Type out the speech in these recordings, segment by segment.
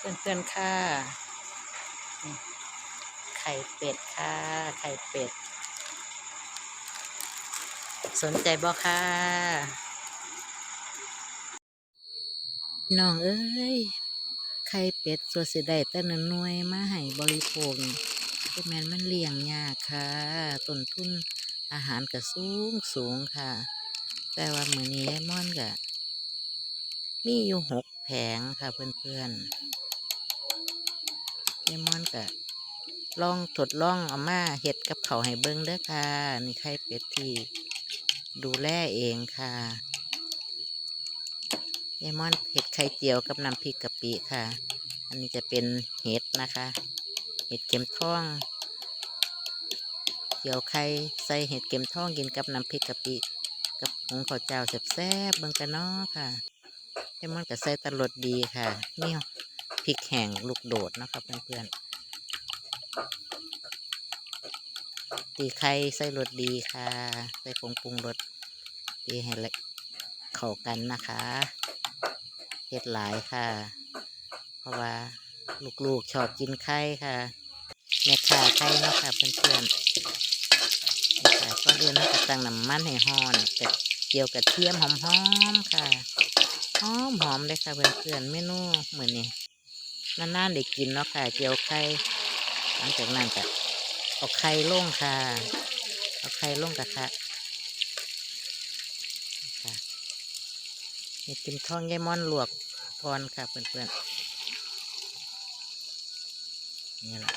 เพื่อนๆค่ะ ไข่เป็ดค่ะ ไข่เป็ด สนใจบ่ค่ะน้องเอ้ย ไข่เป็ดตัวสิได้แต่นหน่วยมาให้บริโภคก็แม่นมันเลี้ยงยากค่ะต้นทุนอาหารก็สูงสูงค่ะ แต่ว่ามือนี้ยายม่อนก็มีอยู่หกแผงค่ะเพื่อนๆ ยายมอนก็ลองทดลองเอามาเฮ็ดกับเขาให้เบิ่งเด้อค่ะ นี่ไข่เป็ดที่ดูแลเองค่ะยายมอนเห็ดไข่เจียวกับน้ำพริกกะปิค่ะ อันนี้จะเป็นเห็ดนะคะ เห็ดเข็มทองเจียวไข่ใส่เห็ดเข็มทองกินกับน้ำพริกกะปิกับหุงข้าวเจ้าแซ่บๆเบิ่งกันเนาะค่ะยายมอนก็ใส่ตลดดีค่ะนี่ พริกแห้งลูกโดดนะครับเพื่อนๆตีไข่ใส่รสดีค่ะ ใส่ผงปรุงรสตีให้ละเข้ากันนะคะเห็ดหลายค่ะ เพราะว่าลูกๆชอบกินไข่ค่ะแม่ข่าไข่เนาะค่ะเพื่อนๆนี่ค่ะก่อนอื่นเราก็ตั้งน้ำมันให้ฮ้อนแต่เกี่ยวกับเทียมหอมๆค่ะหอมหอมเลยค่ะเพื่อนๆเมนูเหมือนนี้ นานๆได้กินเนาะค่ะเจียวไข่หลังจากนั้นก็เอาไข่ลงค่ะ เอาไข่ลงกระทะค่ะเห็ดกิมทองยายม่อนลวกก่อนค่ะเพื่อนๆนี่แหละ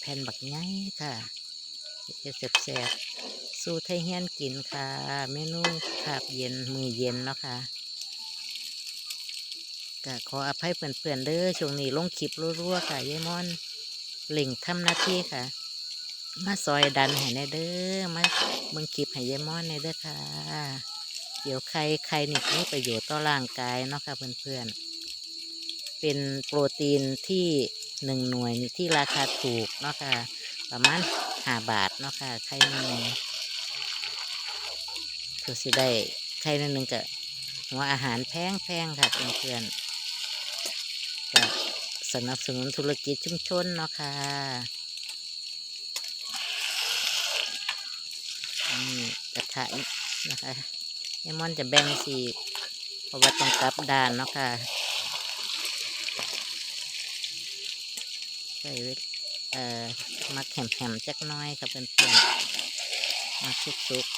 แผ่นบักไงค่ะเห็ดแสบสู้ไทยเฮียนกินค่ะ เมนูคาบเย็นมือเย็นเนาะค่ะ ก็ขออภัยเพื่อนๆเด้อช่วงนี้ลงคลิปรัวๆค่ะยายม่อนเล่งทำหน้าที่ค่ะ มาซอยดันให้ในเด้อมาเบิ่งคลิปให้ยายม่อนในเด้อค่ะ เดี๋ยวไข่ไข่นี่มีประโยชน์ต่อร่างกายเนาะค่ะเพื่อนๆเป็นโปรตีนที่หนึ่งหน่วยนี่ที่ราคาถูกเนาะค่ะ ประมาณห้าบาทเนาะค่ะไข่หนึ่งคือสิได้ไข่หนึ่งกับหัวอาหารแพงแพงๆค่ะเพื่อนๆ สนับสนุนธุรกิจชุมชนเนาะค่ะนี่กระทะนะคะยายมอนจะแบ่งสีเพราะว่าต้องกลับด้านเนาะค่ะใส่เอ่อมักแหมๆจักน้อยค่ะเพื่อนๆมักสุกๆ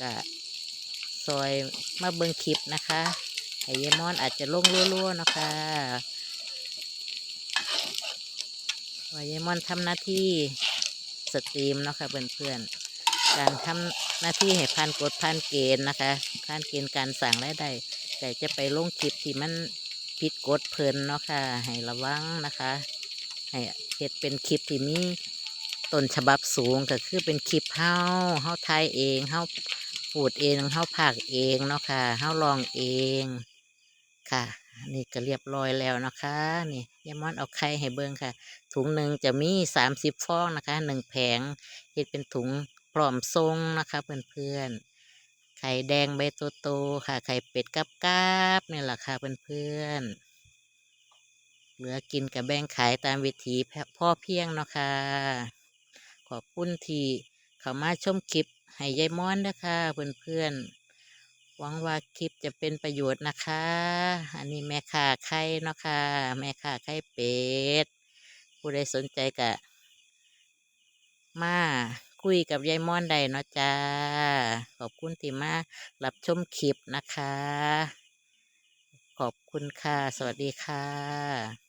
กะซอยมาเบิ่งคลิปนะคะ ไอ้ยายมอนอาจจะลงรั่วๆนะคะว่ายมอนทำหน้าที่สตรีมนะคะเพื่อนๆ การทำหน้าที่ให้ผ่านกฎผ่านเกณฑ์นะคะผ่านเกณฑ์การสั่งรายได้แต่จะไปลงคลิปที่มันผิดกฎเพลินเนาะค่ะ ให้ระวังนะคะให้เฮ็ดเป็นคลิปที่มีต้นฉบับสูงก็คือเป็นคลิปเฮาเฮาไทยเองเฮาพูดเองเฮาพากเองเนาะค่ะเฮาลองเอง ค่ะ นี่ก็เรียบร้อยแล้วนะคะนี่ยายมอนเอาไข่ให้เบิ่งค่ะ ถุงหนึ่งจะมีสามสิบฟองนะคะหนึ่งแผงเฮ็ดเป็นถุงพร้อมทรงนะคะเพื่อนๆไข่แดงใบโตๆค่ะ ไข่เป็ดกับกาบนี่แหละค่ะเพื่อนๆเหลือกินกับแบ่งขายตามวิถีพ่อเพียงเนาะค่ะขอบคุณที่เข้ามาชมคลิปให้ยายม้อนนะคะเพื่อนๆ หวังว่าคลิปจะเป็นประโยชน์นะคะ อันนี้แม่ค้าไข่เนาะค่ะ แม่ค้าไข่เป็ด ผู้ใดสนใจกะ มาคุยกับยายม่อนได้เนาะจ้า ขอบคุณที่มารับชมคลิปนะคะ ขอบคุณค่ะ สวัสดีค่ะ